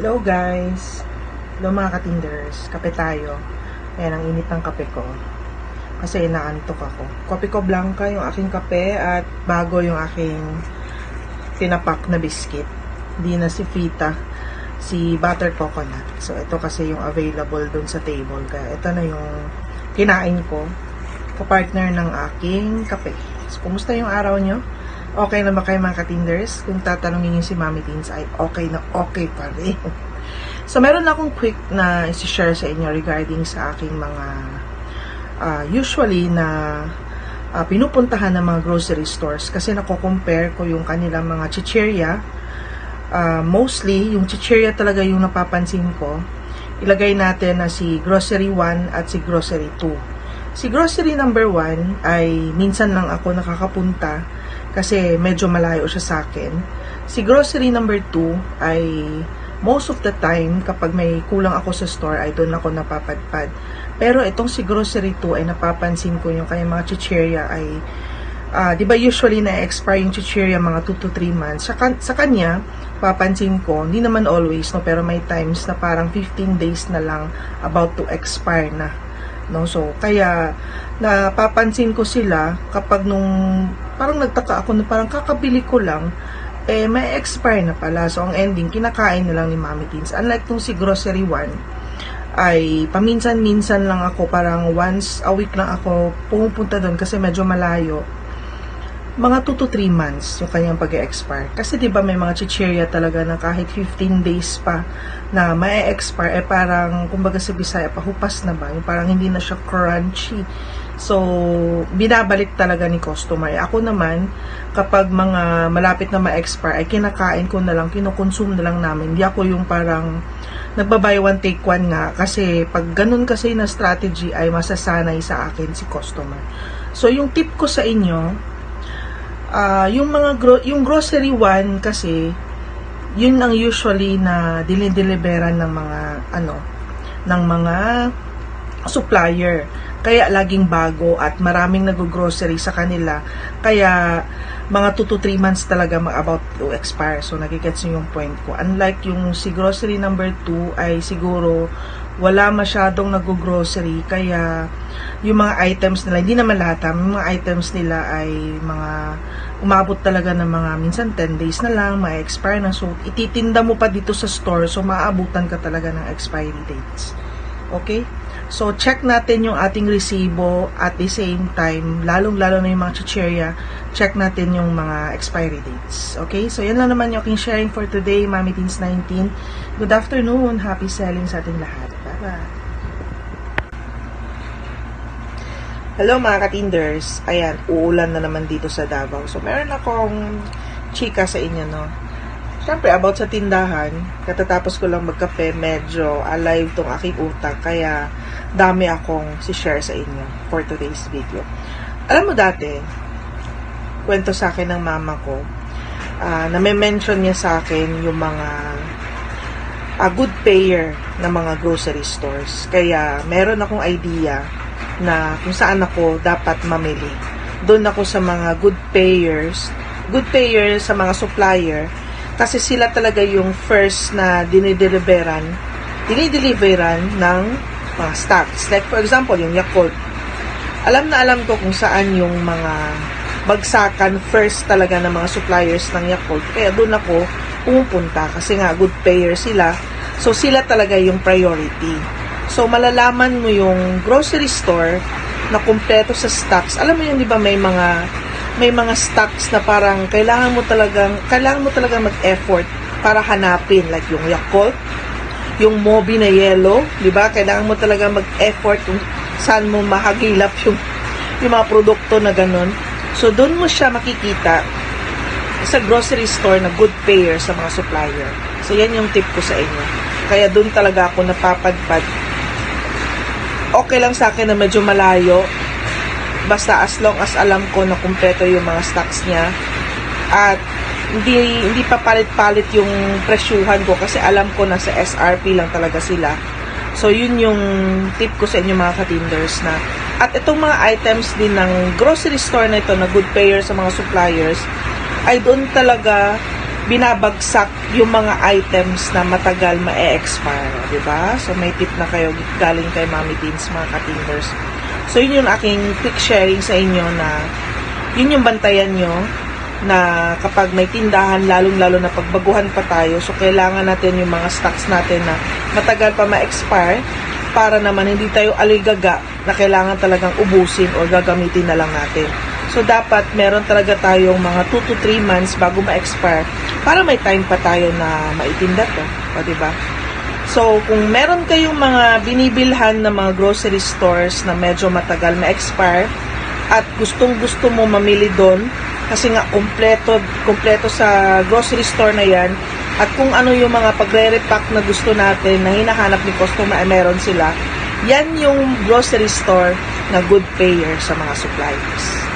Hello guys! Hello mga katinders. Kape tayo. Ayan ang init ng kape ko. Kasi inaantok ako. Kopi ko blanca yung aking kape at bago yung aking tinapak na biscuit. Hindi na si Fita. Si butter coconut. So ito kasi yung available dun sa table. Kaya ito na yung kinain ko. Kapartner ng aking kape. So kumusta yung araw nyo? Okay na ba kayo mga katinders? Kung tatanungin niyo si Mami Teens ay okay na okay pa rin. so, meron akong quick na isi-share sa inyo regarding sa aking mga ah, usually na ah, pinupuntahan ng mga grocery stores kasi nako-compare ko yung kanilang mga chichirya. Ah, mostly, yung chichirya talaga yung napapansin ko. Ilagay natin na si grocery 1 at si grocery 2. Si grocery number 1 ay minsan lang ako nakakapunta kasi medyo malayo siya sa akin. Si grocery number 2 ay most of the time kapag may kulang ako sa store ay doon ako napapadpad. Pero itong si grocery 2 ay napapansin ko yung kanyang mga chichirya ay ah, 'di ba usually na expire yung chichirya mga 2 to 3 months. Sa, kan- sa kanya, papansin ko, hindi naman always no, pero may times na parang 15 days na lang about to expire na. No, so kaya napapansin ko sila kapag nung parang nagtaka ako na parang kakabili ko lang eh may expire na pala. So ang ending kinakain na lang ni Mami Teens. Unlike nung si Grocery 1 ay paminsan-minsan lang ako parang once a week lang ako pumupunta doon kasi medyo malayo mga 2 to 3 months yung kanyang pag expire Kasi 'di ba may mga chichirya talaga na kahit 15 days pa na ma-expire eh parang kumbaga sa Bisaya pahupas na ba, yung parang hindi na siya crunchy. So, binabalik talaga ni customer. Ako naman, kapag mga malapit na ma-expire, ay kinakain ko na lang, kinukonsume na lang namin. Hindi ako yung parang nagbabuy one take one nga kasi pag ganun kasi na strategy ay masasanay sa akin si customer. So, yung tip ko sa inyo, Ah, yung mga gro- yung grocery one kasi yun ang usually na dinideliveran ng mga ano ng mga supplier. Kaya laging bago at maraming nag-grocery sa kanila. Kaya mga 2 to 3 months talaga mag about to expire. So nagigets nyo yung point ko. Unlike yung si grocery number 2 ay siguro wala masyadong nag-grocery kaya yung mga items nila, hindi naman lahat ha, mga items nila ay mga umabot talaga ng mga minsan 10 days na lang, may expire na. So, ititinda mo pa dito sa store, so maaabutan ka talaga ng expiry dates. Okay? So, check natin yung ating resibo at the same time, lalong-lalo na yung mga chichirya, check natin yung mga expiry dates. Okay? So, yan lang naman yung aking sharing for today, Mami Teens 19. Good afternoon. Happy selling sa ating lahat. Bye-bye. Hello mga katinders. Ayan, uulan na naman dito sa Davao. So, meron akong chika sa inyo, no? Siyempre, about sa tindahan, katatapos ko lang magkape, medyo alive tong aking utak. Kaya, dami akong si-share sa inyo for today's video. Alam mo dati, kwento sa akin ng mama ko, ah, na may mention niya sa akin yung mga a good payer ng mga grocery stores. Kaya, meron akong idea na kung saan ako dapat mamili. Doon ako sa mga good payers, good payers sa mga supplier, kasi sila talaga yung first na dinideliveran, dinideliveran ng mga stocks. Like for example, yung Yakult. Alam na alam ko kung saan yung mga bagsakan first talaga ng mga suppliers ng Yakult. Kaya doon ako pumupunta kasi nga good payer sila. So sila talaga yung priority. So, malalaman mo yung grocery store na kumpleto sa stocks. Alam mo yun, di ba, may mga may mga stocks na parang kailangan mo talagang kailangan mo talagang mag-effort para hanapin like yung Yakult, yung Mobi na yellow, di ba? Kailangan mo talaga mag-effort kung saan mo mahagilap yung yung mga produkto na ganun. So, doon mo siya makikita sa grocery store na good payer sa mga supplier. So, yan yung tip ko sa inyo. Kaya doon talaga ako napapadpad okay lang sa akin na medyo malayo. Basta as long as alam ko na kumpleto yung mga stocks niya. At hindi hindi pa palit-palit yung presyuhan ko kasi alam ko na sa SRP lang talaga sila. So yun yung tip ko sa inyo mga katinders na at itong mga items din ng grocery store na ito na good payer sa mga suppliers ay doon talaga binabagsak yung mga items na matagal ma-expire, di ba? So may tip na kayo galing kay Mami Beans mga katinders. So yun yung aking quick sharing sa inyo na yun yung bantayan nyo na kapag may tindahan, lalong-lalo na pagbaguhan pa tayo, so kailangan natin yung mga stocks natin na matagal pa ma-expire para naman hindi tayo aligaga na kailangan talagang ubusin o gagamitin na lang natin. So, dapat meron talaga tayong mga 2 to 3 months bago ma-expire para may time pa tayo na maitinda to. O, diba? So, kung meron kayong mga binibilhan na mga grocery stores na medyo matagal ma-expire at gustong gusto mo mamili doon kasi nga kompleto kompleto sa grocery store na yan at kung ano yung mga pagre-repack na gusto natin na hinahanap ni customer ay meron sila yan yung grocery store na good payer sa mga suppliers